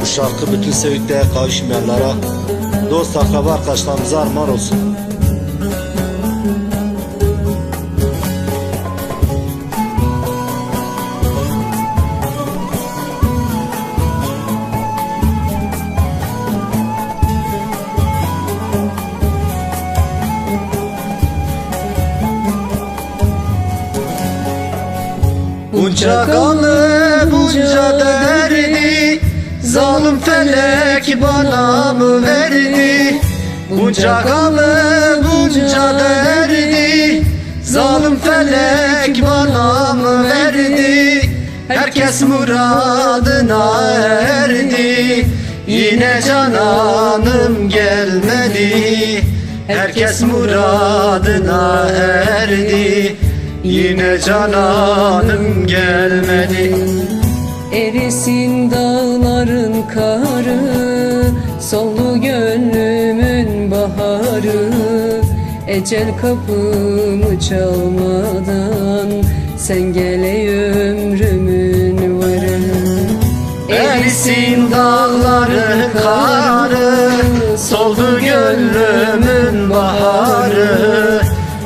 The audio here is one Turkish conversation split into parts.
Bu şarkı bütün sevdikliğe kavuşmayanlara, dost akraba arkadaşlarımıza armağan olsun. Bunca gamı, bunca derdi Zalim felek bana mı verdi? Bunca gamı, bunca derdi Zalim felek bana mı verdi? Herkes muradına erdi Yine cananım gelmedi Herkes muradına erdi Yine cananım gelmedi. Erisin dağların karı Soldu gönlümün baharı. Ecel kapımı çalmadan Sen gele ömrümün varı. Erisin dağların karı Soldu gönlümün baharı.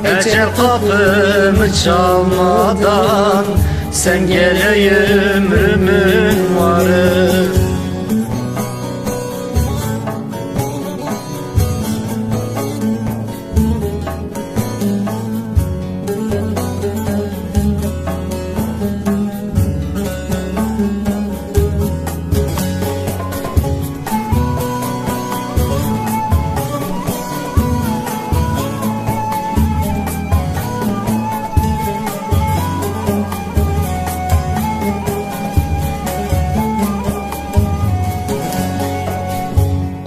Ecel kapımı çalmadan Sen gele ömrümün varı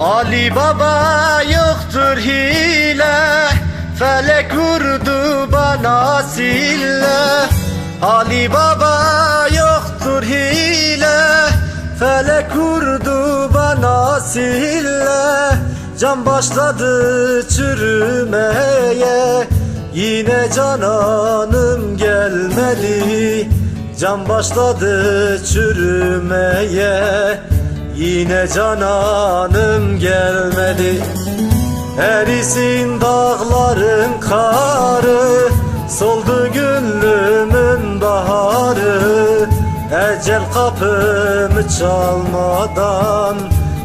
Ali Baba yoktur hile Felek vurdu bana sille. Ali Baba yoktur hile Felek vurdu bana sille. Can başladı çürümeye Yine cananım gelmedi Can başladı çürümeye Yine cananım gelmedi. Erisin dağların karı Soldu gönlümün baharı. Ecel kapımı çalmadan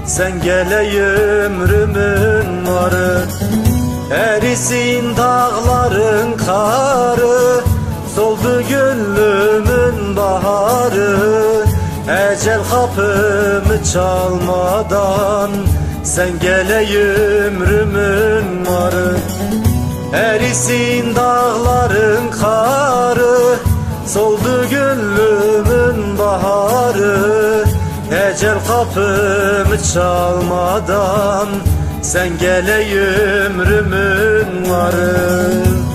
Sen gele ömrümün varı. Erisin dağların karı Ecel kapımı çalmadan Sen gele ömrümün varı Erisin dağların karı Soldu gönlümün baharı. Ecel kapımı çalmadan Sen gele ömrümün varı